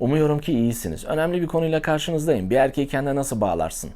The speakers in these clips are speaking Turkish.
Umuyorum ki iyisiniz. Önemli bir konuyla karşınızdayım. Bir erkeği kendine nasıl bağlarsın?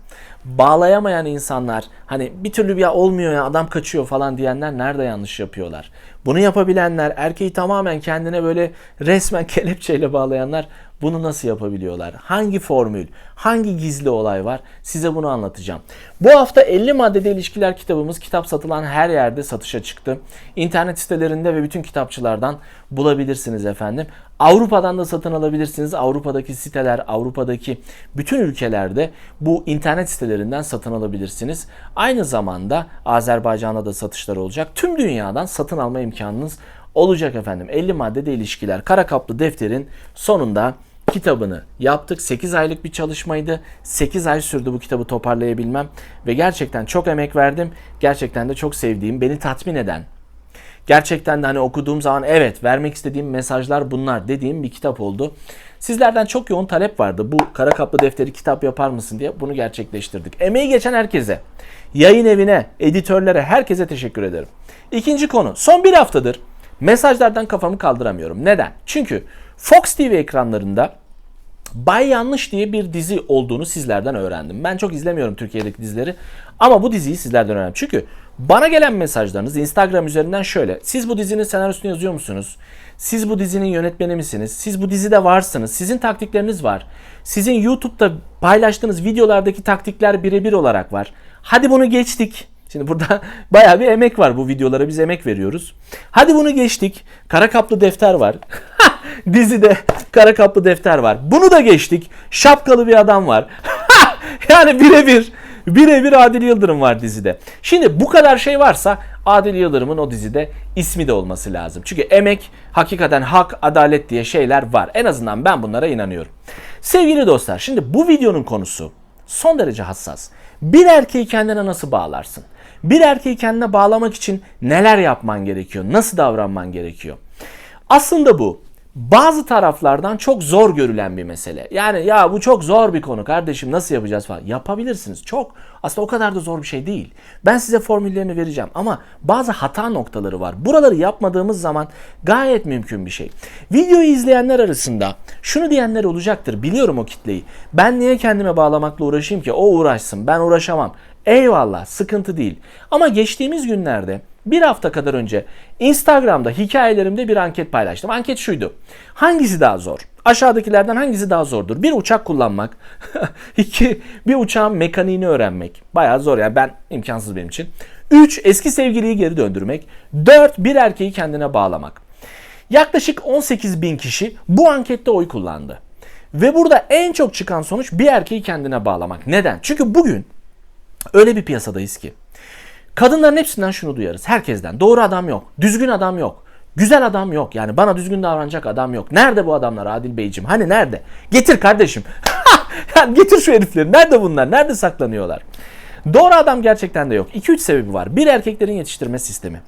Bağlayamayan insanlar, hani bir türlü bir ya olmuyor ya adam kaçıyor falan diyenler nerede yanlış yapıyorlar? Bunu yapabilenler, erkeği tamamen kendine böyle resmen kelepçeyle bağlayanlar bunu nasıl yapabiliyorlar? Hangi formül, hangi gizli olay var? Size bunu anlatacağım. Bu hafta 50 maddede ilişkiler kitabımız kitap satılan her yerde satışa çıktı. İnternet sitelerinde ve bütün kitapçılardan bulabilirsiniz efendim. Avrupa'dan da satın alabilirsiniz. Avrupa'daki siteler, Avrupa'daki bütün ülkelerde bu internet sitelerinden satın alabilirsiniz. Aynı zamanda Azerbaycan'da da satışlar olacak. Tüm dünyadan satın alma imkanınız olacak efendim. 50 maddede ilişkiler. Kara kaplı defterin sonunda kitabını yaptık. 8 aylık bir çalışmaydı. 8 ay sürdü bu kitabı toparlayabilmem ve gerçekten çok emek verdim. Gerçekten de çok sevdiğim, beni tatmin eden Gerçekten de hani okuduğum zaman evet vermek istediğim mesajlar bunlar dediğim bir kitap oldu. Sizlerden çok yoğun talep vardı. Bu kara kaplı defteri kitap yapar mısın diye bunu gerçekleştirdik. Emeği geçen herkese, yayın evine, editörlere herkese teşekkür ederim. İkinci konu son bir haftadır mesajlardan kafamı kaldıramıyorum. Neden? Çünkü Fox TV ekranlarında Bay Yanlış diye bir dizi olduğunu sizlerden öğrendim. Ben çok izlemiyorum Türkiye'deki dizileri ama bu diziyi sizlerden öğrendim. Çünkü bana gelen mesajlarınız Instagram üzerinden şöyle. Siz bu dizinin senaryosunu yazıyor musunuz? Siz bu dizinin yönetmeni misiniz? Siz bu dizide varsınız. Sizin taktikleriniz var. Sizin YouTube'da paylaştığınız videolardaki taktikler birebir olarak var. Hadi bunu geçtik. Şimdi burada bayağı bir emek var bu videolara biz emek veriyoruz. Hadi bunu geçtik. Kara kaplı defter var. Dizide kara kaplı defter var. Bunu da geçtik. Şapkalı bir adam var. yani birebir birebir Adil Yıldırım var dizide. Şimdi bu kadar şey varsa Adil Yıldırım'ın o dizide ismi de olması lazım. Çünkü emek, hakikaten hak, adalet diye şeyler var. En azından ben bunlara inanıyorum. Sevgili dostlar, şimdi bu videonun konusu son derece hassas. Bir erkeği kendine nasıl bağlarsın? Bir erkeği kendine bağlamak için neler yapman gerekiyor? Nasıl davranman gerekiyor? Aslında bu bazı taraflardan çok zor görülen bir mesele. Yani ya bu çok zor bir konu kardeşim nasıl yapacağız falan. Yapabilirsiniz. Çok aslında o kadar da zor bir şey değil. Ben size formüllerini vereceğim ama bazı hata noktaları var. Buraları yapmadığımız zaman gayet mümkün bir şey. Videoyu izleyenler arasında şunu diyenler olacaktır. Biliyorum o kitleyi. Ben niye kendime bağlamakla uğraşayım ki? O uğraşsın. Ben uğraşamam. Eyvallah sıkıntı değil. Ama geçtiğimiz günlerde bir hafta kadar önce Instagram'da hikayelerimde bir anket paylaştım. Anket şuydu. Hangisi daha zor? Aşağıdakilerden hangisi daha zordur? Bir uçak kullanmak. iki bir uçağın mekaniğini öğrenmek. Bayağı zor yani ben imkansız benim için. Üç eski sevgiliyi geri döndürmek. Dört bir erkeği kendine bağlamak. Yaklaşık 18 bin kişi bu ankette oy kullandı. Ve burada en çok çıkan sonuç bir erkeği kendine bağlamak. Neden? Çünkü bugün öyle bir piyasadayız ki Kadınların hepsinden şunu duyarız. Herkesten. Doğru adam yok. Düzgün adam yok. Güzel adam yok. Yani bana düzgün davranacak adam yok. Nerede bu adamlar Adil Beyciğim? Hani nerede? Getir kardeşim. yani getir şu herifleri. Nerede bunlar? Nerede saklanıyorlar? Doğru adam gerçekten de yok. 2-3 sebebi var. Bir erkeklerin yetiştirme sistemi.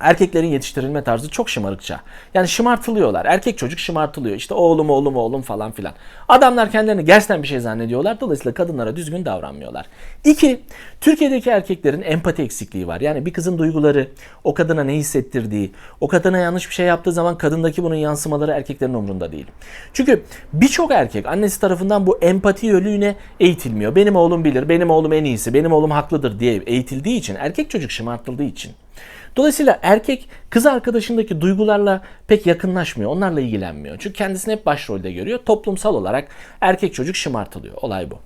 Erkeklerin yetiştirilme tarzı çok şımarıkça. Yani şımartılıyorlar. Erkek çocuk şımartılıyor. İşte oğlum oğlum oğlum falan filan. Adamlar kendilerini gerçekten bir şey zannediyorlar. Dolayısıyla kadınlara düzgün davranmıyorlar. İki, Türkiye'deki erkeklerin empati eksikliği var. Yani bir kızın duyguları, o kadına ne hissettirdiği, o kadına yanlış bir şey yaptığı zaman kadındaki bunun yansımaları erkeklerin umrunda değil. Çünkü birçok erkek annesi tarafından bu empati yönüne eğitilmiyor. Benim oğlum bilir, benim oğlum en iyisi, benim oğlum haklıdır diye eğitildiği için, erkek çocuk şımartıldığı için. Dolayısıyla erkek kız arkadaşındaki duygularla pek yakınlaşmıyor. Onlarla ilgilenmiyor. Çünkü kendisini hep başrolde görüyor. Toplumsal olarak erkek çocuk şımartılıyor. Olay bu.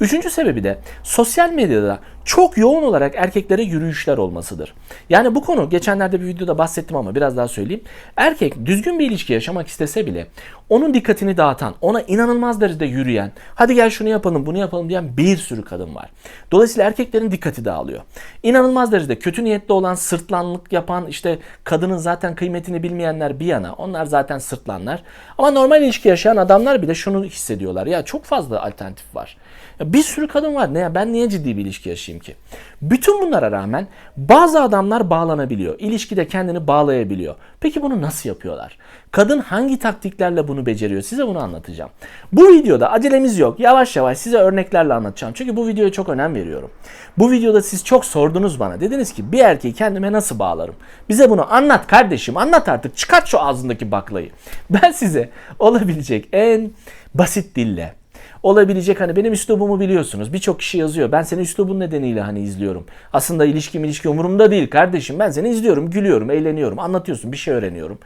Üçüncü sebebi de sosyal medyada çok yoğun olarak erkeklere yürüyüşler olmasıdır. Yani bu konu geçenlerde bir videoda bahsettim ama biraz daha söyleyeyim. Erkek düzgün bir ilişki yaşamak istese bile onun dikkatini dağıtan, ona inanılmaz derecede yürüyen, hadi gel şunu yapalım, bunu yapalım diyen bir sürü kadın var. Dolayısıyla erkeklerin dikkati dağılıyor. İnanılmaz derecede kötü niyetli olan, sırtlanlık yapan, işte kadının zaten kıymetini bilmeyenler bir yana, onlar zaten sırtlanlar. Ama normal ilişki yaşayan adamlar bile şunu hissediyorlar. Ya çok fazla alternatif var. Ya bir sürü kadın var. Ne ya ben niye ciddi bir ilişki yaşayayım ki? Bütün bunlara rağmen bazı adamlar bağlanabiliyor. İlişkide kendini bağlayabiliyor. Peki bunu nasıl yapıyorlar? Kadın hangi taktiklerle bunu beceriyor? Size bunu anlatacağım. Bu videoda acelemiz yok. Yavaş yavaş size örneklerle anlatacağım. Çünkü bu videoya çok önem veriyorum. Bu videoda siz çok sordunuz bana. Dediniz ki bir erkeği kendime nasıl bağlarım? Bize bunu anlat kardeşim. Anlat artık. Çıkart şu ağzındaki baklayı. Ben size olabilecek en basit dille olabilecek hani benim üslubumu biliyorsunuz. Birçok kişi yazıyor. Ben senin üslubun nedeniyle hani izliyorum. Aslında ilişki ilişki umurumda değil kardeşim. Ben seni izliyorum, gülüyorum, eğleniyorum, anlatıyorsun, bir şey öğreniyorum.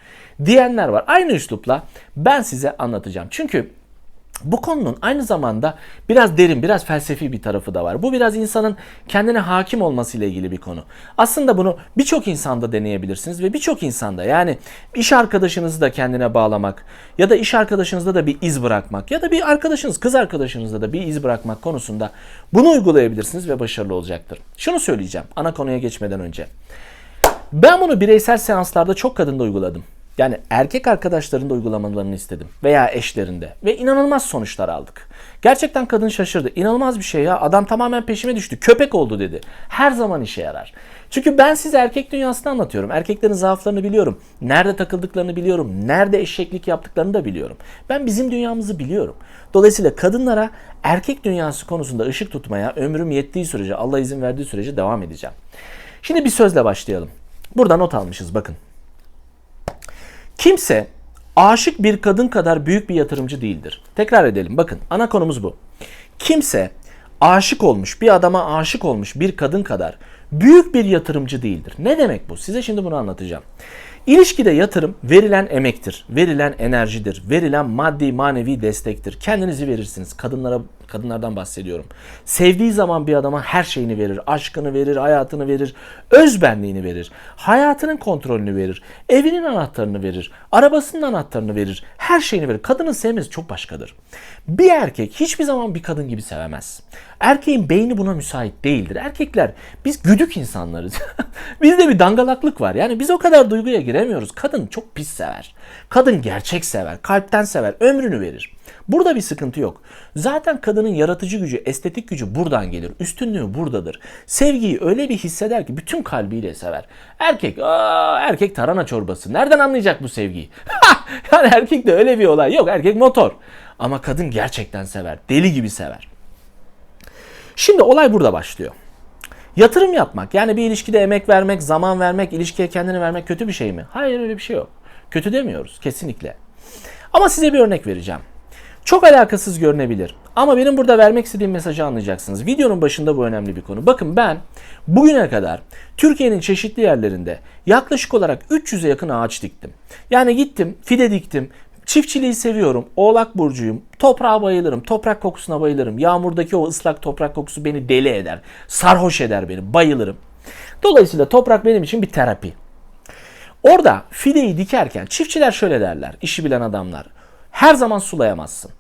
Diyenler var. Aynı üslupla ben size anlatacağım. Çünkü bu konunun aynı zamanda biraz derin, biraz felsefi bir tarafı da var. Bu biraz insanın kendine hakim olmasıyla ilgili bir konu. Aslında bunu birçok insanda deneyebilirsiniz ve birçok insanda yani iş arkadaşınızı da kendine bağlamak ya da iş arkadaşınızda da bir iz bırakmak ya da bir arkadaşınız, kız arkadaşınızda da bir iz bırakmak konusunda bunu uygulayabilirsiniz ve başarılı olacaktır. Şunu söyleyeceğim ana konuya geçmeden önce. Ben bunu bireysel seanslarda çok kadında uyguladım. Yani erkek arkadaşların da uygulamalarını istedim veya eşlerinde ve inanılmaz sonuçlar aldık. Gerçekten kadın şaşırdı. İnanılmaz bir şey ya. Adam tamamen peşime düştü. Köpek oldu dedi. Her zaman işe yarar. Çünkü ben size erkek dünyasını anlatıyorum. Erkeklerin zaaflarını biliyorum. Nerede takıldıklarını biliyorum. Nerede eşeklik yaptıklarını da biliyorum. Ben bizim dünyamızı biliyorum. Dolayısıyla kadınlara erkek dünyası konusunda ışık tutmaya ömrüm yettiği sürece, Allah izin verdiği sürece devam edeceğim. Şimdi bir sözle başlayalım. Burada not almışız bakın. Kimse aşık bir kadın kadar büyük bir yatırımcı değildir. Tekrar edelim. Bakın ana konumuz bu. Kimse aşık olmuş, bir adama aşık olmuş bir kadın kadar büyük bir yatırımcı değildir. Ne demek bu? Size şimdi bunu anlatacağım. İlişkide yatırım verilen emektir, verilen enerjidir, verilen maddi manevi destektir. Kendinizi verirsiniz. Kadınlara kadınlardan bahsediyorum. Sevdiği zaman bir adama her şeyini verir. Aşkını verir, hayatını verir, özbenliğini verir. Hayatının kontrolünü verir. Evinin anahtarını verir. Arabasının anahtarını verir. Her şeyini verir. Kadının sevmesi çok başkadır. Bir erkek hiçbir zaman bir kadın gibi sevemez. Erkeğin beyni buna müsait değildir. Erkekler biz güdük insanlarız. Bizde bir dangalaklık var. Yani biz o kadar duyguya giremiyoruz. Kadın çok pis sever. Kadın gerçek sever, kalpten sever, ömrünü verir. Burada bir sıkıntı yok. Zaten kadının yaratıcı gücü, estetik gücü buradan gelir. Üstünlüğü buradadır. Sevgiyi öyle bir hisseder ki bütün kalbiyle sever. Erkek, aa, erkek tarhana çorbası. Nereden anlayacak bu sevgiyi? yani erkek de öyle bir olay yok. Erkek motor. Ama kadın gerçekten sever. Deli gibi sever. Şimdi olay burada başlıyor. Yatırım yapmak yani bir ilişkide emek vermek, zaman vermek, ilişkiye kendini vermek kötü bir şey mi? Hayır öyle bir şey yok. Kötü demiyoruz kesinlikle. Ama size bir örnek vereceğim. Çok alakasız görünebilir. Ama benim burada vermek istediğim mesajı anlayacaksınız. Videonun başında bu önemli bir konu. Bakın ben bugüne kadar Türkiye'nin çeşitli yerlerinde yaklaşık olarak 300'e yakın ağaç diktim. Yani gittim, fide diktim, Çiftçiliği seviyorum. Oğlak burcuyum. Toprağa bayılırım. Toprak kokusuna bayılırım. Yağmurdaki o ıslak toprak kokusu beni deli eder. Sarhoş eder beni. Bayılırım. Dolayısıyla toprak benim için bir terapi. Orada fideyi dikerken çiftçiler şöyle derler. işi bilen adamlar. Her zaman sulayamazsın.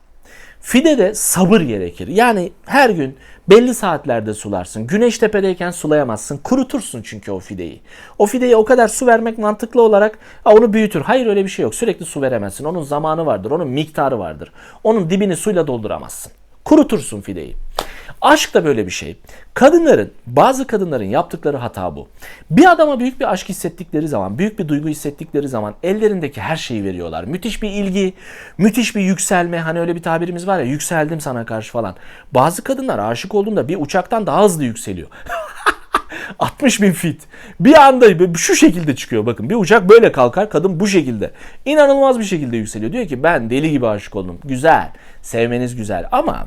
Fidede sabır gerekir. Yani her gün belli saatlerde sularsın. Güneş tepedeyken sulayamazsın. Kurutursun çünkü o fideyi. O fideye o kadar su vermek mantıklı olarak onu büyütür. Hayır öyle bir şey yok. Sürekli su veremezsin. Onun zamanı vardır. Onun miktarı vardır. Onun dibini suyla dolduramazsın. Kurutursun fideyi. Aşk da böyle bir şey. Kadınların, bazı kadınların yaptıkları hata bu. Bir adama büyük bir aşk hissettikleri zaman, büyük bir duygu hissettikleri zaman ellerindeki her şeyi veriyorlar. Müthiş bir ilgi, müthiş bir yükselme. Hani öyle bir tabirimiz var ya, yükseldim sana karşı falan. Bazı kadınlar aşık olduğunda bir uçaktan daha hızlı yükseliyor. 60 bin fit. Bir anda şu şekilde çıkıyor bakın. Bir uçak böyle kalkar kadın bu şekilde. İnanılmaz bir şekilde yükseliyor. Diyor ki ben deli gibi aşık oldum. Güzel. Sevmeniz güzel ama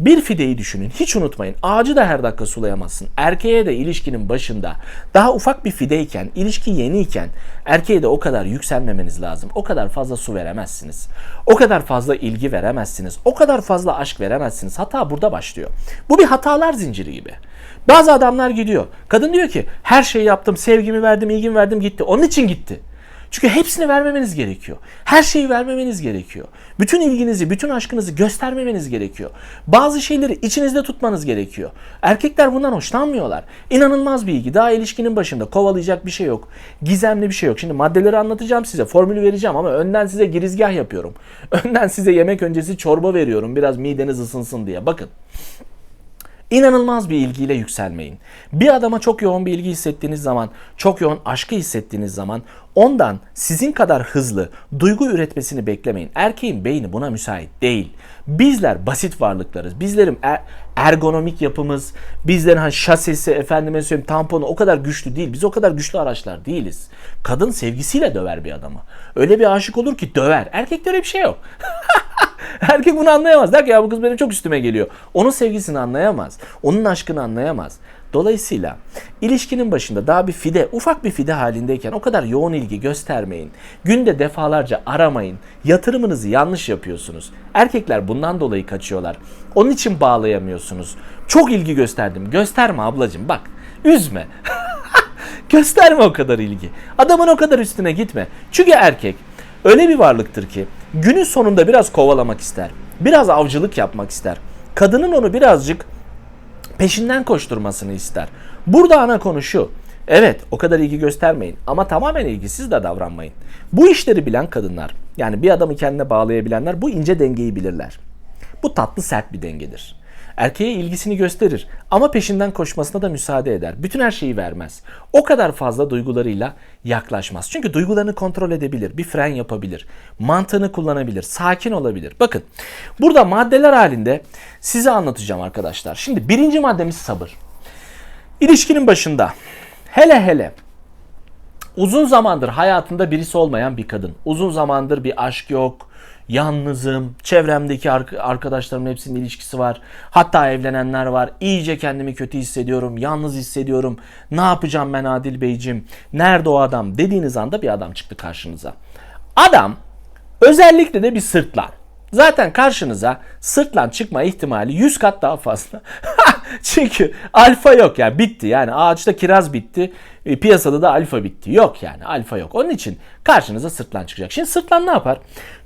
bir fideyi düşünün. Hiç unutmayın. Ağacı da her dakika sulayamazsın. Erkeğe de ilişkinin başında daha ufak bir fideyken, ilişki yeniyken erkeğe de o kadar yükselmemeniz lazım. O kadar fazla su veremezsiniz. O kadar fazla ilgi veremezsiniz. O kadar fazla aşk veremezsiniz. Hata burada başlıyor. Bu bir hatalar zinciri gibi. Bazı adamlar gidiyor. Kadın diyor ki her şeyi yaptım, sevgimi verdim, ilgimi verdim gitti. Onun için gitti. Çünkü hepsini vermemeniz gerekiyor. Her şeyi vermemeniz gerekiyor. Bütün ilginizi, bütün aşkınızı göstermemeniz gerekiyor. Bazı şeyleri içinizde tutmanız gerekiyor. Erkekler bundan hoşlanmıyorlar. İnanılmaz bir ilgi. Daha ilişkinin başında kovalayacak bir şey yok. Gizemli bir şey yok. Şimdi maddeleri anlatacağım size. Formülü vereceğim ama önden size girizgah yapıyorum. Önden size yemek öncesi çorba veriyorum. Biraz mideniz ısınsın diye. Bakın. İnanılmaz bir ilgiyle yükselmeyin. Bir adama çok yoğun bir ilgi hissettiğiniz zaman, çok yoğun aşkı hissettiğiniz zaman ondan sizin kadar hızlı duygu üretmesini beklemeyin. Erkeğin beyni buna müsait değil. Bizler basit varlıklarız. Bizlerin er- ergonomik yapımız, bizlerin hani şasisi, efendime söyleyeyim tamponu o kadar güçlü değil. Biz o kadar güçlü araçlar değiliz. Kadın sevgisiyle döver bir adamı. Öyle bir aşık olur ki döver. Erkekte öyle bir şey yok. Erkek bunu anlayamaz. Der ki ya bu kız benim çok üstüme geliyor. Onun sevgisini anlayamaz. Onun aşkını anlayamaz. Dolayısıyla ilişkinin başında daha bir fide, ufak bir fide halindeyken o kadar yoğun ilgi göstermeyin. Günde defalarca aramayın. Yatırımınızı yanlış yapıyorsunuz. Erkekler bundan dolayı kaçıyorlar. Onun için bağlayamıyorsunuz. Çok ilgi gösterdim. Gösterme ablacığım bak. Üzme. Gösterme o kadar ilgi. Adamın o kadar üstüne gitme. Çünkü erkek öyle bir varlıktır ki günün sonunda biraz kovalamak ister. Biraz avcılık yapmak ister. Kadının onu birazcık peşinden koşturmasını ister. Burada ana konu şu. Evet o kadar ilgi göstermeyin ama tamamen ilgisiz de davranmayın. Bu işleri bilen kadınlar yani bir adamı kendine bağlayabilenler bu ince dengeyi bilirler. Bu tatlı sert bir dengedir. Erkeğe ilgisini gösterir ama peşinden koşmasına da müsaade eder. Bütün her şeyi vermez. O kadar fazla duygularıyla yaklaşmaz. Çünkü duygularını kontrol edebilir, bir fren yapabilir, mantığını kullanabilir, sakin olabilir. Bakın burada maddeler halinde size anlatacağım arkadaşlar. Şimdi birinci maddemiz sabır. İlişkinin başında hele hele uzun zamandır hayatında birisi olmayan bir kadın. Uzun zamandır bir aşk yok. Yalnızım. Çevremdeki arkadaşlarımın hepsinin ilişkisi var. Hatta evlenenler var. İyice kendimi kötü hissediyorum. Yalnız hissediyorum. Ne yapacağım ben Adil Beyciğim? Nerede o adam? Dediğiniz anda bir adam çıktı karşınıza. Adam özellikle de bir sırtlan. Zaten karşınıza sırtlan çıkma ihtimali 100 kat daha fazla. Çünkü alfa yok yani bitti. Yani ağaçta kiraz bitti. E, piyasada da alfa bitti. Yok yani alfa yok. Onun için karşınıza sırtlan çıkacak. Şimdi sırtlan ne yapar?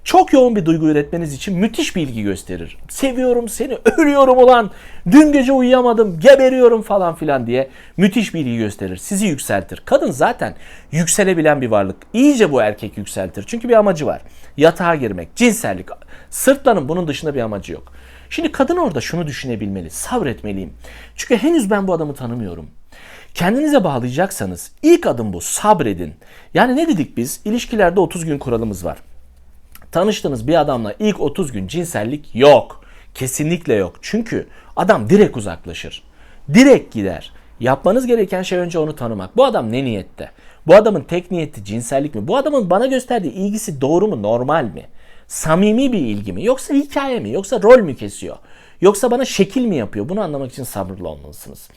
Çok yoğun bir duygu üretmeniz için müthiş bir ilgi gösterir. Seviyorum seni, ölüyorum ulan, dün gece uyuyamadım, geberiyorum falan filan diye müthiş bir ilgi gösterir. Sizi yükseltir. Kadın zaten yükselebilen bir varlık. İyice bu erkek yükseltir. Çünkü bir amacı var. Yatağa girmek, cinsellik. Sırtlanın bunun dışında bir amacı yok. Şimdi kadın orada şunu düşünebilmeli. Sabretmeliyim. Çünkü henüz ben bu adamı tanımıyorum. Kendinize bağlayacaksanız ilk adım bu. Sabredin. Yani ne dedik biz? İlişkilerde 30 gün kuralımız var. Tanıştığınız bir adamla ilk 30 gün cinsellik yok. Kesinlikle yok. Çünkü adam direkt uzaklaşır. Direkt gider. Yapmanız gereken şey önce onu tanımak. Bu adam ne niyette? Bu adamın tek niyeti cinsellik mi? Bu adamın bana gösterdiği ilgisi doğru mu, normal mi? Samimi bir ilgi mi? Yoksa hikaye mi? Yoksa rol mü kesiyor? Yoksa bana şekil mi yapıyor? Bunu anlamak için sabırlı olmalısınız.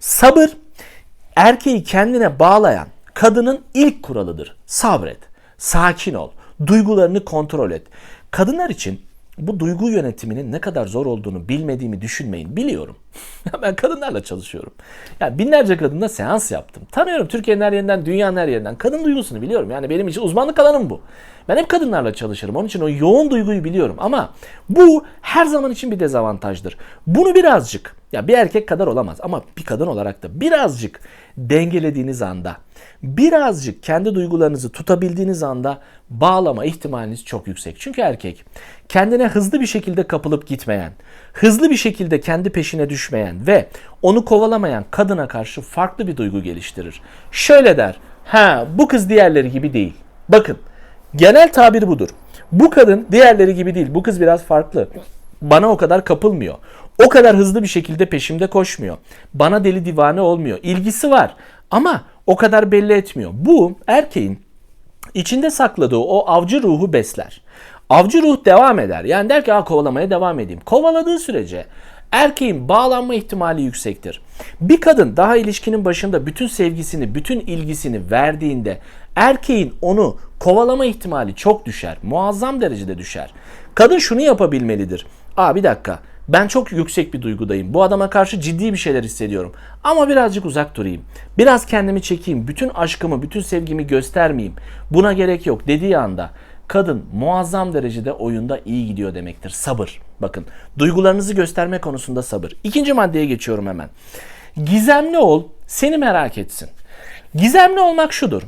Sabır erkeği kendine bağlayan kadının ilk kuralıdır. Sabret, sakin ol, duygularını kontrol et. Kadınlar için bu duygu yönetiminin ne kadar zor olduğunu bilmediğimi düşünmeyin. Biliyorum. ben kadınlarla çalışıyorum. Yani binlerce kadınla seans yaptım. Tanıyorum Türkiye'nin her yerinden, dünyanın her yerinden. Kadın duygusunu biliyorum. Yani benim için uzmanlık alanım bu. Ben hep kadınlarla çalışırım. Onun için o yoğun duyguyu biliyorum. Ama bu her zaman için bir dezavantajdır. Bunu birazcık, ya bir erkek kadar olamaz ama bir kadın olarak da birazcık dengelediğiniz anda, birazcık kendi duygularınızı tutabildiğiniz anda bağlama ihtimaliniz çok yüksek. Çünkü erkek kendine hızlı bir şekilde kapılıp gitmeyen, hızlı bir şekilde kendi peşine düşmeyen ve onu kovalamayan kadına karşı farklı bir duygu geliştirir. Şöyle der, ha bu kız diğerleri gibi değil. Bakın genel tabir budur. Bu kadın diğerleri gibi değil. Bu kız biraz farklı. Bana o kadar kapılmıyor. O kadar hızlı bir şekilde peşimde koşmuyor. Bana deli divane olmuyor. İlgisi var ama o kadar belli etmiyor. Bu erkeğin içinde sakladığı o avcı ruhu besler. Avcı ruh devam eder. Yani der ki kovalamaya devam edeyim. Kovaladığı sürece erkeğin bağlanma ihtimali yüksektir. Bir kadın daha ilişkinin başında bütün sevgisini, bütün ilgisini verdiğinde erkeğin onu kovalama ihtimali çok düşer. Muazzam derecede düşer. Kadın şunu yapabilmelidir. Aa bir dakika ben çok yüksek bir duygudayım. Bu adama karşı ciddi bir şeyler hissediyorum. Ama birazcık uzak durayım. Biraz kendimi çekeyim. Bütün aşkımı, bütün sevgimi göstermeyeyim. Buna gerek yok dediği anda kadın muazzam derecede oyunda iyi gidiyor demektir. Sabır. Bakın duygularınızı gösterme konusunda sabır. İkinci maddeye geçiyorum hemen. Gizemli ol, seni merak etsin. Gizemli olmak şudur.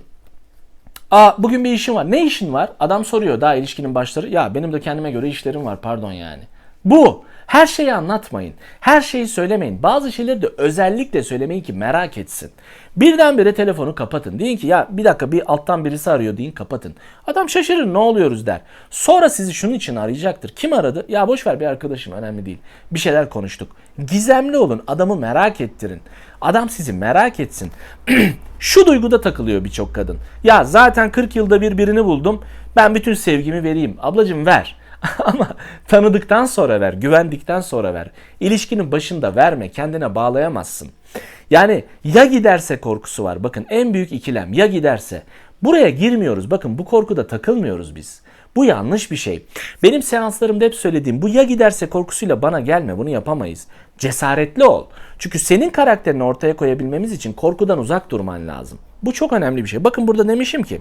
Aa bugün bir işim var. Ne işin var? Adam soruyor daha ilişkinin başları. Ya benim de kendime göre işlerim var pardon yani. Bu. Her şeyi anlatmayın. Her şeyi söylemeyin. Bazı şeyleri de özellikle söylemeyin ki merak etsin. Birdenbire telefonu kapatın. Deyin ki ya bir dakika bir alttan birisi arıyor deyin kapatın. Adam şaşırır ne oluyoruz der. Sonra sizi şunun için arayacaktır. Kim aradı? Ya boş ver bir arkadaşım önemli değil. Bir şeyler konuştuk. Gizemli olun. Adamı merak ettirin. Adam sizi merak etsin. Şu duyguda takılıyor birçok kadın. Ya zaten 40 yılda bir birini buldum. Ben bütün sevgimi vereyim. Ablacım ver. Ama tanıdıktan sonra ver, güvendikten sonra ver. İlişkinin başında verme, kendine bağlayamazsın. Yani ya giderse korkusu var. Bakın en büyük ikilem ya giderse. Buraya girmiyoruz. Bakın bu korkuda takılmıyoruz biz. Bu yanlış bir şey. Benim seanslarımda hep söylediğim bu ya giderse korkusuyla bana gelme bunu yapamayız. Cesaretli ol. Çünkü senin karakterini ortaya koyabilmemiz için korkudan uzak durman lazım. Bu çok önemli bir şey. Bakın burada demişim ki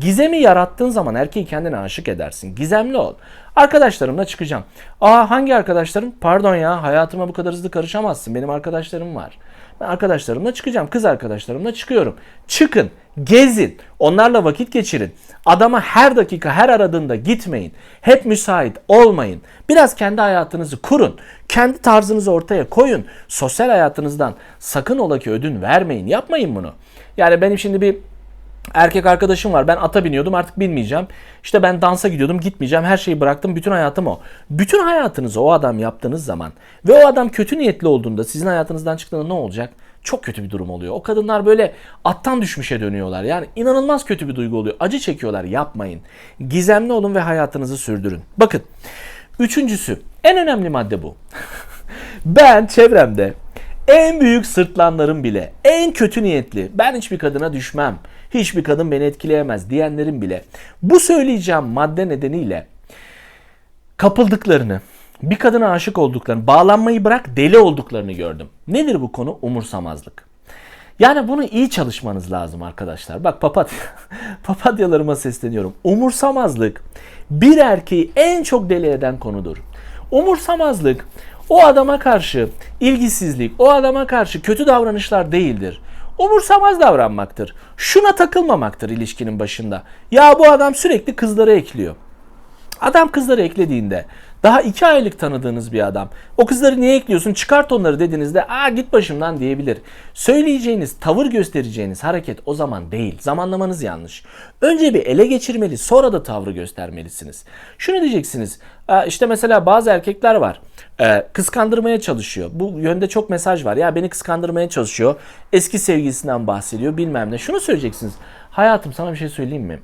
gizemi yarattığın zaman erkeği kendine aşık edersin. Gizemli ol. Arkadaşlarımla çıkacağım. Aa hangi arkadaşlarım? Pardon ya hayatıma bu kadar hızlı karışamazsın. Benim arkadaşlarım var. Ben arkadaşlarımla çıkacağım. Kız arkadaşlarımla çıkıyorum. Çıkın, gezin, onlarla vakit geçirin. Adama her dakika, her aradığında gitmeyin. Hep müsait olmayın. Biraz kendi hayatınızı kurun. Kendi tarzınızı ortaya koyun. Sosyal hayatınızdan sakın ola ki ödün vermeyin. Yapmayın bunu. Yani benim şimdi bir erkek arkadaşım var. Ben ata biniyordum artık binmeyeceğim. İşte ben dansa gidiyordum gitmeyeceğim. Her şeyi bıraktım. Bütün hayatım o. Bütün hayatınızı o adam yaptığınız zaman ve o adam kötü niyetli olduğunda sizin hayatınızdan çıktığında ne olacak? Çok kötü bir durum oluyor. O kadınlar böyle attan düşmüşe dönüyorlar. Yani inanılmaz kötü bir duygu oluyor. Acı çekiyorlar. Yapmayın. Gizemli olun ve hayatınızı sürdürün. Bakın. Üçüncüsü. En önemli madde bu. ben çevremde en büyük sırtlanlarım bile, en kötü niyetli, ben hiçbir kadına düşmem, hiçbir kadın beni etkileyemez diyenlerin bile bu söyleyeceğim madde nedeniyle kapıldıklarını, bir kadına aşık olduklarını, bağlanmayı bırak deli olduklarını gördüm. Nedir bu konu? Umursamazlık. Yani bunu iyi çalışmanız lazım arkadaşlar. Bak papatya, papatyalarıma sesleniyorum. Umursamazlık bir erkeği en çok deli eden konudur. Umursamazlık o adama karşı ilgisizlik, o adama karşı kötü davranışlar değildir. Umursamaz davranmaktır. Şuna takılmamaktır ilişkinin başında. Ya bu adam sürekli kızları ekliyor. Adam kızları eklediğinde daha iki aylık tanıdığınız bir adam. O kızları niye ekliyorsun çıkart onları dediğinizde aa git başımdan diyebilir. Söyleyeceğiniz, tavır göstereceğiniz hareket o zaman değil. Zamanlamanız yanlış. Önce bir ele geçirmeli sonra da tavrı göstermelisiniz. Şunu diyeceksiniz. işte mesela bazı erkekler var. Kıskandırmaya çalışıyor. Bu yönde çok mesaj var. Ya beni kıskandırmaya çalışıyor. Eski sevgilisinden bahsediyor bilmem ne. Şunu söyleyeceksiniz. Hayatım sana bir şey söyleyeyim mi?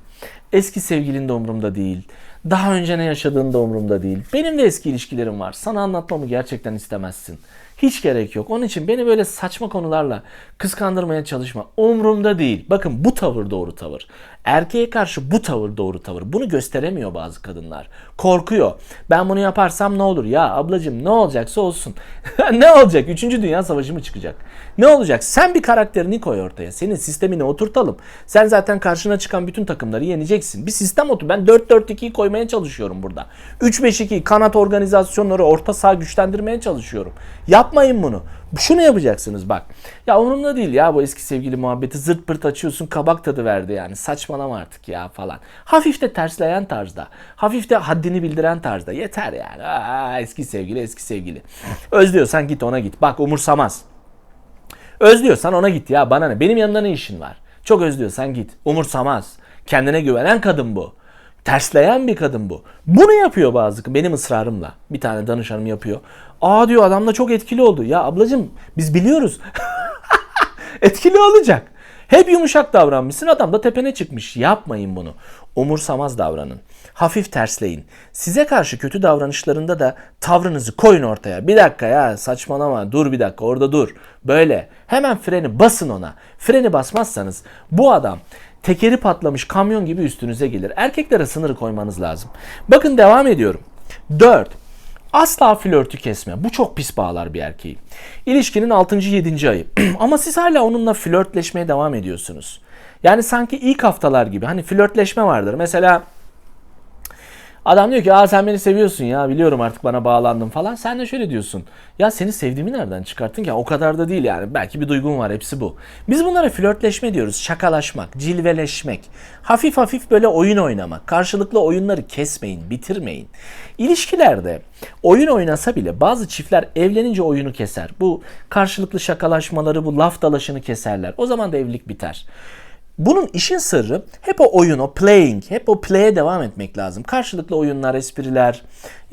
Eski sevgilin de umurumda değil. Daha önce ne yaşadığın da umurumda değil. Benim de eski ilişkilerim var. Sana anlatmamı gerçekten istemezsin. Hiç gerek yok. Onun için beni böyle saçma konularla kıskandırmaya çalışma. Umrumda değil. Bakın bu tavır doğru tavır. Erkeğe karşı bu tavır doğru tavır. Bunu gösteremiyor bazı kadınlar. Korkuyor. Ben bunu yaparsam ne olur? Ya ablacığım ne olacaksa olsun. ne olacak? Üçüncü Dünya Savaşı mı çıkacak? Ne olacak? Sen bir karakterini koy ortaya. Senin sistemini oturtalım. Sen zaten karşına çıkan bütün takımları yeneceksin. Bir sistem otur. Ben 4-4-2'yi koymaya çalışıyorum burada. 3-5-2 kanat organizasyonları orta saha güçlendirmeye çalışıyorum. Yapmayın bunu. Şunu yapacaksınız bak. Ya umurumda değil ya bu eski sevgili muhabbeti zırt pırt açıyorsun kabak tadı verdi yani. Saçmalama artık ya falan. Hafif de tersleyen tarzda. Hafif de haddini bildiren tarzda. Yeter yani. Aa, eski sevgili eski sevgili. Özlüyorsan git ona git. Bak umursamaz. Özlüyorsan ona git ya bana ne. Benim yanımda ne işin var? Çok özlüyorsan git. Umursamaz. Kendine güvenen kadın bu. Tersleyen bir kadın bu. Bunu yapıyor bazı benim ısrarımla. Bir tane danışanım yapıyor. Aa diyor adamla çok etkili oldu. Ya ablacım biz biliyoruz. etkili olacak. Hep yumuşak davranmışsın adam da tepene çıkmış. Yapmayın bunu. Umursamaz davranın. Hafif tersleyin. Size karşı kötü davranışlarında da tavrınızı koyun ortaya. Bir dakika ya saçmalama dur bir dakika orada dur. Böyle hemen freni basın ona. Freni basmazsanız bu adam tekeri patlamış kamyon gibi üstünüze gelir. Erkeklere sınırı koymanız lazım. Bakın devam ediyorum. 4. Asla flörtü kesme. Bu çok pis bağlar bir erkeği. İlişkinin 6. 7. ayı. Ama siz hala onunla flörtleşmeye devam ediyorsunuz. Yani sanki ilk haftalar gibi hani flörtleşme vardır. Mesela Adam diyor ki aa sen beni seviyorsun ya biliyorum artık bana bağlandın falan. Sen de şöyle diyorsun. Ya seni sevdiğimi nereden çıkarttın ki? O kadar da değil yani. Belki bir duygun var hepsi bu. Biz bunlara flörtleşme diyoruz. Şakalaşmak, cilveleşmek. Hafif hafif böyle oyun oynamak. Karşılıklı oyunları kesmeyin, bitirmeyin. İlişkilerde oyun oynasa bile bazı çiftler evlenince oyunu keser. Bu karşılıklı şakalaşmaları, bu laf dalaşını keserler. O zaman da evlilik biter. Bunun işin sırrı hep o oyun, o playing, hep o play'e devam etmek lazım. Karşılıklı oyunlar, espriler.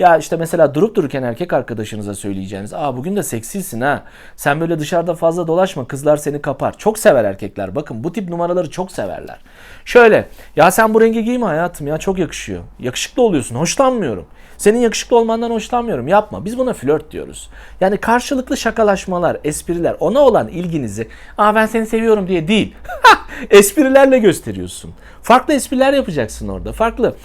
Ya işte mesela durup dururken erkek arkadaşınıza söyleyeceğiniz, aa bugün de seksisin ha. Sen böyle dışarıda fazla dolaşma, kızlar seni kapar. Çok sever erkekler. Bakın bu tip numaraları çok severler. Şöyle, ya sen bu rengi giyme hayatım ya çok yakışıyor. Yakışıklı oluyorsun, hoşlanmıyorum. Senin yakışıklı olmandan hoşlanmıyorum. Yapma. Biz buna flört diyoruz. Yani karşılıklı şakalaşmalar, espriler, ona olan ilginizi, aa ben seni seviyorum diye değil. esprilerle gösteriyorsun. Farklı espriler yapacaksın orada. Farklı.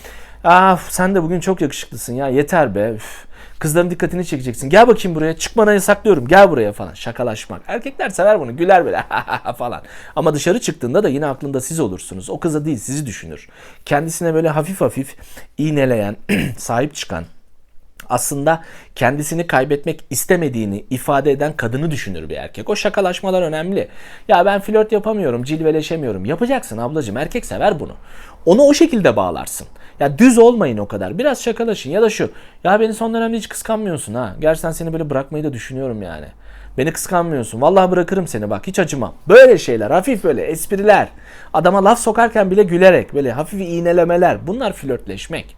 Ah sen de bugün çok yakışıklısın ya yeter be. Üf. Kızların dikkatini çekeceksin. Gel bakayım buraya. Çıkmana yasaklıyorum. Gel buraya falan. Şakalaşmak. Erkekler sever bunu. Güler böyle falan. Ama dışarı çıktığında da yine aklında siz olursunuz. O kıza değil sizi düşünür. Kendisine böyle hafif hafif iğneleyen, sahip çıkan, aslında kendisini kaybetmek istemediğini ifade eden kadını düşünür bir erkek. O şakalaşmalar önemli. Ya ben flört yapamıyorum, cilveleşemiyorum. Yapacaksın ablacığım. Erkek sever bunu. Onu o şekilde bağlarsın. Ya düz olmayın o kadar. Biraz şakalaşın ya da şu. Ya beni son dönemde hiç kıskanmıyorsun ha. Gerçekten seni böyle bırakmayı da düşünüyorum yani. Beni kıskanmıyorsun. Vallahi bırakırım seni bak hiç acımam. Böyle şeyler hafif böyle espriler. Adama laf sokarken bile gülerek böyle hafif iğnelemeler. Bunlar flörtleşmek.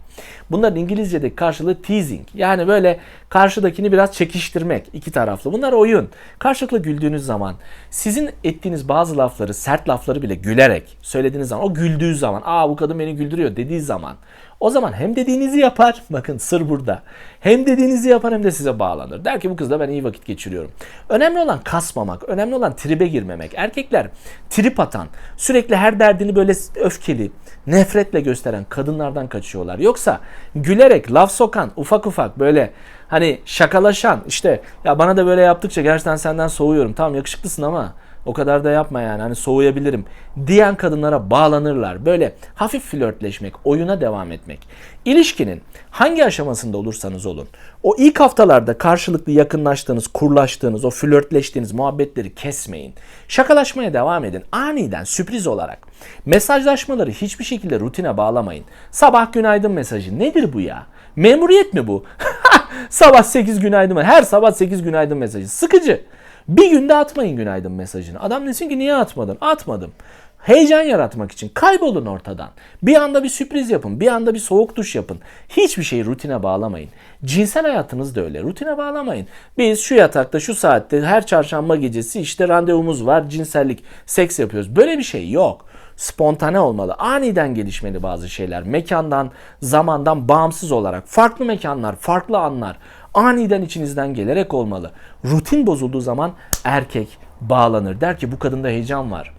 Bunların İngilizce'deki karşılığı teasing. Yani böyle karşıdakini biraz çekiştirmek iki taraflı. Bunlar oyun. Karşılıklı güldüğünüz zaman sizin ettiğiniz bazı lafları, sert lafları bile gülerek söylediğiniz zaman o güldüğü zaman aa bu kadın beni güldürüyor dediği zaman o zaman hem dediğinizi yapar. Bakın sır burada. Hem dediğinizi yapar hem de size bağlanır. Der ki bu kızla ben iyi vakit geçiriyorum. Önemli olan kasmamak. Önemli olan tribe girmemek. Erkekler trip atan, sürekli her derdini böyle öfkeli, nefretle gösteren kadınlardan kaçıyorlar. Yoksa gülerek laf sokan, ufak ufak böyle hani şakalaşan işte ya bana da böyle yaptıkça gerçekten senden soğuyorum. Tamam yakışıklısın ama o kadar da yapma yani hani soğuyabilirim diyen kadınlara bağlanırlar. Böyle hafif flörtleşmek, oyuna devam etmek. İlişkinin hangi aşamasında olursanız olun o ilk haftalarda karşılıklı yakınlaştığınız, kurlaştığınız, o flörtleştiğiniz muhabbetleri kesmeyin. Şakalaşmaya devam edin. Aniden sürpriz olarak. Mesajlaşmaları hiçbir şekilde rutine bağlamayın. Sabah günaydın mesajı nedir bu ya? Memuriyet mi bu? sabah 8 günaydın? Her sabah 8 günaydın mesajı. Sıkıcı. Bir günde atmayın günaydın mesajını. Adam desin ki niye atmadın? Atmadım. Heyecan yaratmak için kaybolun ortadan. Bir anda bir sürpriz yapın. Bir anda bir soğuk duş yapın. Hiçbir şeyi rutine bağlamayın. Cinsel hayatınız da öyle. Rutine bağlamayın. Biz şu yatakta şu saatte her çarşamba gecesi işte randevumuz var. Cinsellik, seks yapıyoruz. Böyle bir şey yok spontane olmalı. Aniden gelişmeli bazı şeyler. Mekandan, zamandan bağımsız olarak. Farklı mekanlar, farklı anlar aniden içinizden gelerek olmalı. Rutin bozulduğu zaman erkek bağlanır. Der ki bu kadında heyecan var.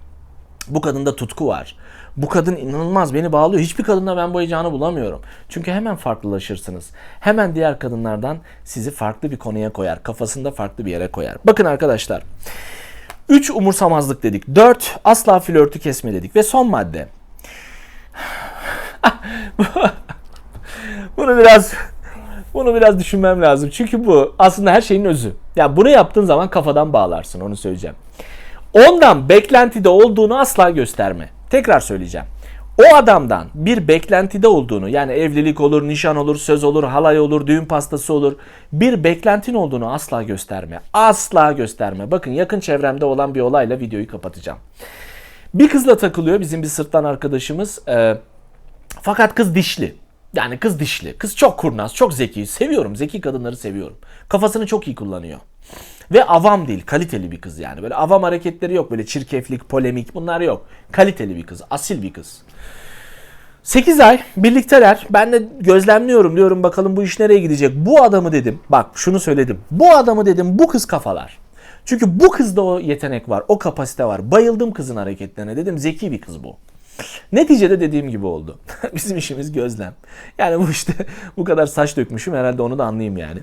Bu kadında tutku var. Bu kadın inanılmaz beni bağlıyor. Hiçbir kadında ben bu heyecanı bulamıyorum. Çünkü hemen farklılaşırsınız. Hemen diğer kadınlardan sizi farklı bir konuya koyar. Kafasında farklı bir yere koyar. Bakın arkadaşlar. 3 umursamazlık dedik. 4 asla flörtü kesme dedik. Ve son madde. Bunu biraz bunu biraz düşünmem lazım. Çünkü bu aslında her şeyin özü. Ya yani bunu yaptığın zaman kafadan bağlarsın onu söyleyeceğim. Ondan beklentide olduğunu asla gösterme. Tekrar söyleyeceğim. O adamdan bir beklentide olduğunu yani evlilik olur, nişan olur, söz olur, halay olur, düğün pastası olur. Bir beklentin olduğunu asla gösterme. Asla gösterme. Bakın yakın çevremde olan bir olayla videoyu kapatacağım. Bir kızla takılıyor bizim bir sırttan arkadaşımız. E, fakat kız dişli. Yani kız dişli. Kız çok kurnaz, çok zeki. Seviyorum. Zeki kadınları seviyorum. Kafasını çok iyi kullanıyor. Ve avam değil, kaliteli bir kız yani. Böyle avam hareketleri yok. Böyle çirkeflik, polemik bunlar yok. Kaliteli bir kız, asil bir kız. 8 ay birlikteler. Ben de gözlemliyorum diyorum bakalım bu iş nereye gidecek. Bu adamı dedim. Bak şunu söyledim. Bu adamı dedim bu kız kafalar. Çünkü bu kızda o yetenek var, o kapasite var. Bayıldım kızın hareketlerine dedim. Zeki bir kız bu. Neticede dediğim gibi oldu. Bizim işimiz gözlem. Yani bu işte bu kadar saç dökmüşüm herhalde onu da anlayayım yani.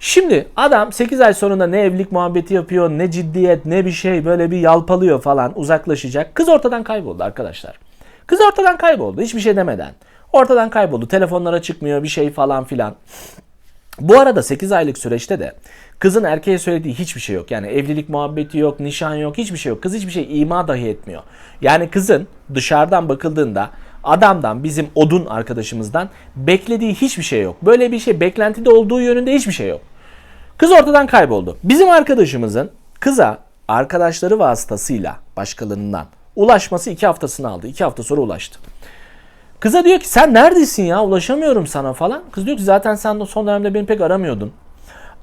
Şimdi adam 8 ay sonunda ne evlilik muhabbeti yapıyor, ne ciddiyet, ne bir şey böyle bir yalpalıyor falan uzaklaşacak. Kız ortadan kayboldu arkadaşlar. Kız ortadan kayboldu hiçbir şey demeden. Ortadan kayboldu. Telefonlara çıkmıyor bir şey falan filan. Bu arada 8 aylık süreçte de kızın erkeğe söylediği hiçbir şey yok. Yani evlilik muhabbeti yok, nişan yok, hiçbir şey yok. Kız hiçbir şey ima dahi etmiyor. Yani kızın dışarıdan bakıldığında adamdan bizim odun arkadaşımızdan beklediği hiçbir şey yok. Böyle bir şey beklentide olduğu yönünde hiçbir şey yok. Kız ortadan kayboldu. Bizim arkadaşımızın kıza arkadaşları vasıtasıyla başkalarından ulaşması iki haftasını aldı. İki hafta sonra ulaştı. Kıza diyor ki sen neredesin ya ulaşamıyorum sana falan. Kız diyor ki zaten sen son dönemde beni pek aramıyordun.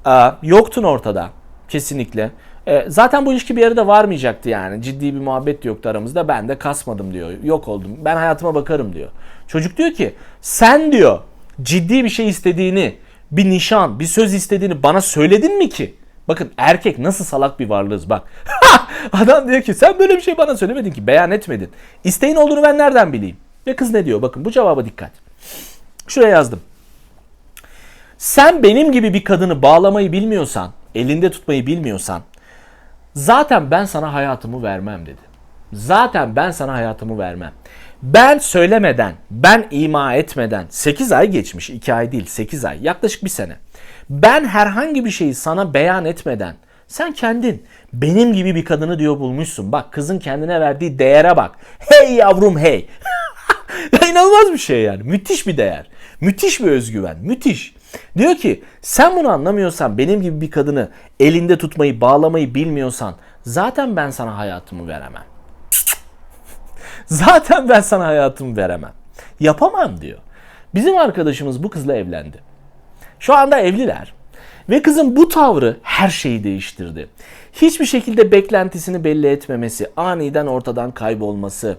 Aa, yoktun ortada kesinlikle. E, zaten bu ilişki bir yere de varmayacaktı yani. Ciddi bir muhabbet de yoktu aramızda. Ben de kasmadım diyor. Yok oldum. Ben hayatıma bakarım diyor. Çocuk diyor ki sen diyor ciddi bir şey istediğini, bir nişan, bir söz istediğini bana söyledin mi ki? Bakın erkek nasıl salak bir varlığız bak. Adam diyor ki sen böyle bir şey bana söylemedin ki beyan etmedin. İsteğin olduğunu ben nereden bileyim? Ve kız ne diyor? Bakın bu cevaba dikkat. Şuraya yazdım. Sen benim gibi bir kadını bağlamayı bilmiyorsan, elinde tutmayı bilmiyorsan zaten ben sana hayatımı vermem dedi. Zaten ben sana hayatımı vermem. Ben söylemeden, ben ima etmeden 8 ay geçmiş, 2 ay değil 8 ay, yaklaşık bir sene. Ben herhangi bir şeyi sana beyan etmeden sen kendin benim gibi bir kadını diyor bulmuşsun. Bak kızın kendine verdiği değere bak. Hey yavrum hey. İnanılmaz bir şey yani. Müthiş bir değer. Müthiş bir özgüven. Müthiş. Diyor ki sen bunu anlamıyorsan benim gibi bir kadını elinde tutmayı bağlamayı bilmiyorsan zaten ben sana hayatımı veremem. Zaten ben sana hayatımı veremem. Yapamam diyor. Bizim arkadaşımız bu kızla evlendi. Şu anda evliler. Ve kızın bu tavrı her şeyi değiştirdi. Hiçbir şekilde beklentisini belli etmemesi, aniden ortadan kaybolması,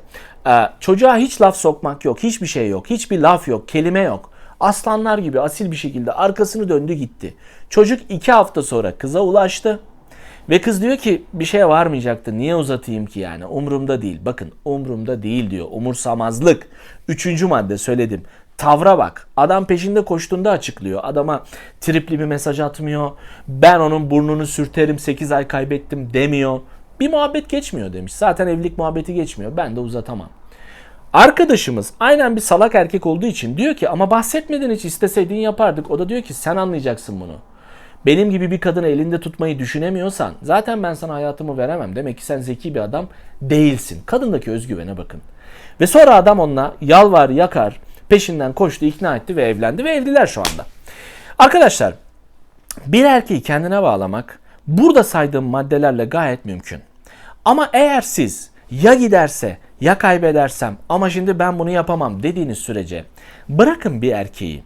çocuğa hiç laf sokmak yok, hiçbir şey yok, hiçbir laf yok, kelime yok. Aslanlar gibi asil bir şekilde arkasını döndü gitti. Çocuk iki hafta sonra kıza ulaştı. Ve kız diyor ki bir şeye varmayacaktı. Niye uzatayım ki yani? Umurumda değil. Bakın umurumda değil diyor. Umursamazlık. Üçüncü madde söyledim. Tavra bak. Adam peşinde koştuğunda açıklıyor. Adama tripli bir mesaj atmıyor. Ben onun burnunu sürterim 8 ay kaybettim demiyor. Bir muhabbet geçmiyor demiş. Zaten evlilik muhabbeti geçmiyor. Ben de uzatamam. Arkadaşımız aynen bir salak erkek olduğu için diyor ki ama bahsetmeden hiç isteseydin yapardık. O da diyor ki sen anlayacaksın bunu. Benim gibi bir kadını elinde tutmayı düşünemiyorsan zaten ben sana hayatımı veremem. Demek ki sen zeki bir adam değilsin. Kadındaki özgüvene bakın. Ve sonra adam onunla yalvar yakar peşinden koştu ikna etti ve evlendi ve evliler şu anda. Arkadaşlar bir erkeği kendine bağlamak burada saydığım maddelerle gayet mümkün. Ama eğer siz ya giderse ya kaybedersem ama şimdi ben bunu yapamam dediğiniz sürece bırakın bir erkeği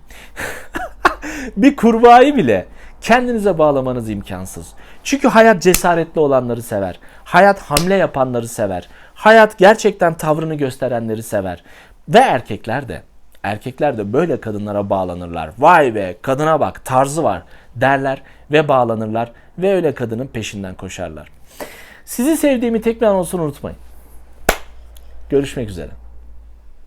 bir kurbağayı bile kendinize bağlamanız imkansız. Çünkü hayat cesaretli olanları sever. Hayat hamle yapanları sever. Hayat gerçekten tavrını gösterenleri sever. Ve erkekler de erkekler de böyle kadınlara bağlanırlar. Vay be kadına bak tarzı var derler ve bağlanırlar ve öyle kadının peşinden koşarlar. Sizi sevdiğimi tekrar olsun unutmayın. Görüşmek üzere.